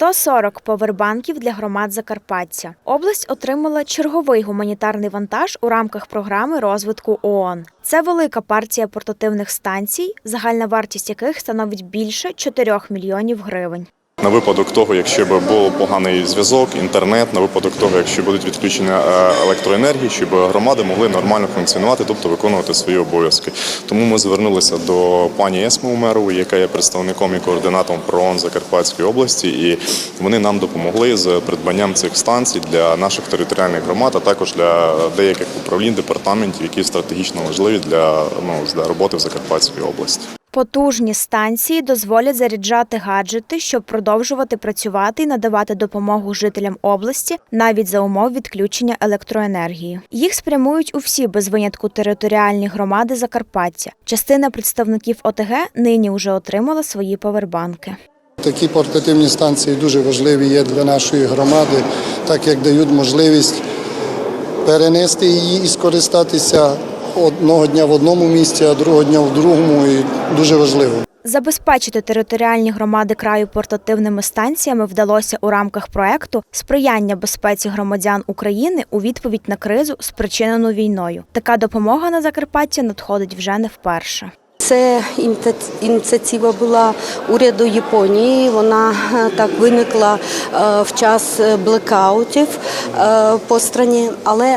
140 повербанків для громад Закарпаття. Область отримала черговий гуманітарний вантаж у рамках програми розвитку ООН. Це велика партія портативних станцій, загальна вартість яких становить більше 4 мільйонів гривень. На випадок того, якщо б був поганий зв'язок, інтернет, на випадок того, якщо будуть відключення е, електроенергії, щоб громади могли нормально функціонувати, тобто виконувати свої обов'язки. Тому ми звернулися до пані Есми Умерової, яка є представником і координатором ПРООН Закарпатської області, і вони нам допомогли з придбанням цих станцій для наших територіальних громад, а також для деяких управлінь департаментів, які стратегічно важливі для ну для роботи в Закарпатській області. Потужні станції дозволять заряджати гаджети, щоб продовжувати працювати і надавати допомогу жителям області навіть за умов відключення електроенергії. Їх спрямують у всі без винятку територіальні громади Закарпаття. Частина представників ОТГ нині вже отримала свої повербанки. Такі портативні станції дуже важливі є для нашої громади, так як дають можливість перенести її і скористатися одного дня в одному місці, а другого дня в другому. І дуже важливо. Забезпечити територіальні громади краю портативними станціями вдалося у рамках проекту сприяння безпеці громадян України у відповідь на кризу, спричинену війною. Така допомога на Закарпаття надходить вже не вперше. Це ініці- ініціатива була уряду Японії. Вона е, так виникла е, в час е, блекаутів по страні, але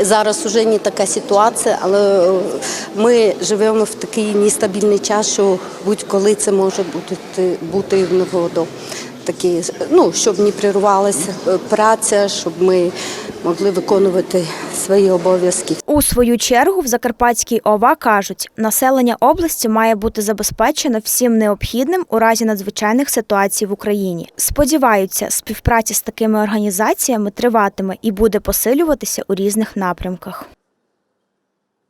зараз вже не така ситуація, але е, ми живемо в такий нестабільний час, що будь-коли це може бути, бути в негоду. Такі, ну, щоб не прервалася е, праця, щоб ми могли виконувати свої обов'язки. У свою чергу в Закарпатській ОВА кажуть, населення області має бути забезпечено всім необхідним у разі надзвичайних ситуацій в Україні. Сподіваються, співпраця з такими організаціями триватиме і буде посилюватися у різних напрямках.